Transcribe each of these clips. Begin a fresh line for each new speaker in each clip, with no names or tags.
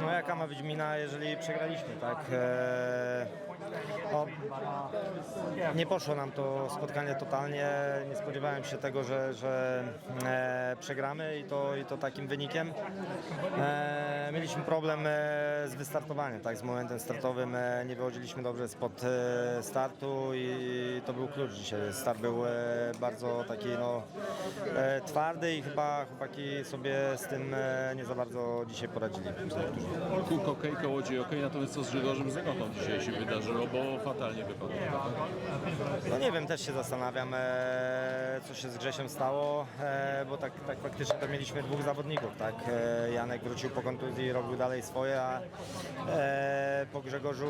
No jaka ma być mina, jeżeli przegraliśmy, tak? Eee, no, nie poszło nam to spotkanie totalnie, nie spodziewałem się tego, że, że e, przegramy i to, i to takim wynikiem. E, mieliśmy problem e, z wystartowaniem, tak, z momentem startowym, e, nie wychodziliśmy dobrze spod e, startu i to był klucz dzisiaj. Start był bardzo taki no, twardy i chyba chłopaki sobie z tym nie za bardzo dzisiaj poradzili.
Kółko okej, kołodziej okej, natomiast co z Grzegorzem Zagotą dzisiaj się wydarzyło, bo fatalnie wypadł.
No nie wiem, też się zastanawiam, e, co się z Grzesiem stało, e, bo tak, tak faktycznie to mieliśmy dwóch zawodników, tak? E, Janek wrócił po kontuzji, robił dalej swoje, a e, po Grzegorzu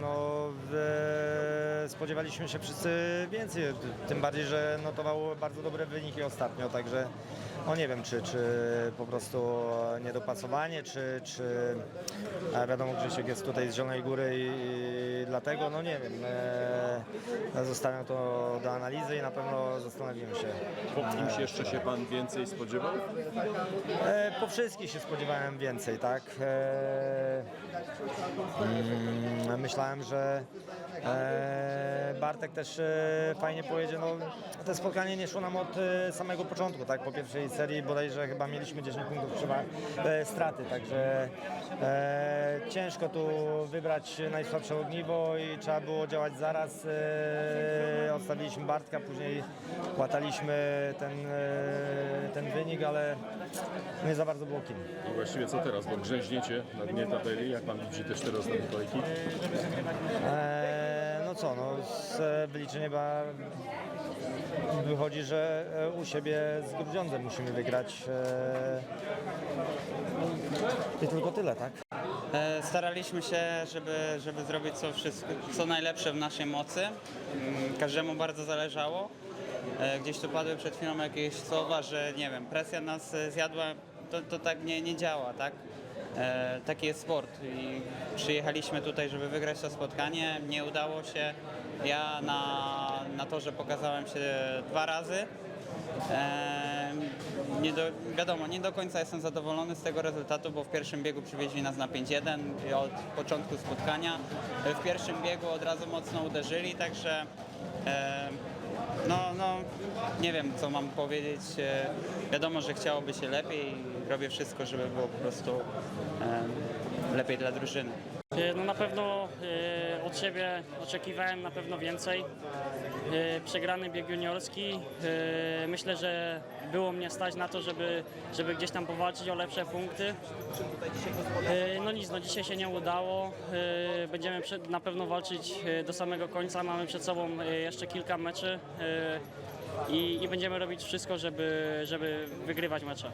no, w, spodziewaliśmy się wszyscy więcej, tym bardziej, że notował bardzo dobre wyniki ostatnio, także no nie wiem, czy, czy po prostu niedopasowanie, czy, czy wiadomo, Grzesiek jest tutaj z Zielonej Góry i, i dlatego, no nie wiem, e, zostawiam to do analizy i na pewno zastanowimy się.
Po kimś jeszcze się pan więcej spodziewał?
E, po wszystkich się spodziewałem więcej, tak? E, mm, myślałem, że e, Bartek też e, fajnie pojedzie. No, to spotkanie nie szło nam od e, samego początku, tak? Po pierwszej serii bodajże chyba mieliśmy 10 punktów przewa- e, straty, także e, ciężko tu wybrać najsłabsze ogniwo i trzeba było działać zaraz. E, odstawiliśmy Bartka, później łataliśmy ten, e, ten wynik, ale nie za bardzo było kim.
I właściwie co teraz, bo grzęźniecie na dnie tabeli, jak pan widzi te cztery ostatnie kolejki?
No co, no z e, wyliczenia wychodzi, że e, u siebie z Grudziądzem musimy wygrać. Eee, I tylko tyle, tak?
E, Staraliśmy się, żeby, żeby zrobić co, wszystko, co najlepsze w naszej mocy. Mm, Każdemu bardzo zależało. E, Gdzieś tu padły przed chwilą jakieś słowa, że nie wiem, presja nas e, zjadła. To, to tak nie, nie działa, tak? E, taki jest sport i przyjechaliśmy tutaj, żeby wygrać to spotkanie. Nie udało się. Ja na, na torze pokazałem się dwa razy. Eee, nie do, wiadomo, nie do końca jestem zadowolony z tego rezultatu, bo w pierwszym biegu przywieźli nas na 5-1 i od początku spotkania. E, W pierwszym biegu od razu mocno uderzyli, także e, no, no, nie wiem co mam powiedzieć. E, wiadomo, że chciałoby się lepiej i robię wszystko, żeby było po prostu lepiej dla drużyny.
E, No na pewno e, od siebie oczekiwałem na pewno więcej. E, Przegrany bieg juniorski. Myślę, że było mnie stać na to, żeby, żeby gdzieś tam powalczyć o lepsze punkty. No nic, no dzisiaj się nie udało. Będziemy na pewno walczyć do samego końca. Mamy przed sobą jeszcze kilka meczy i, i będziemy robić wszystko, żeby, żeby wygrywać mecze.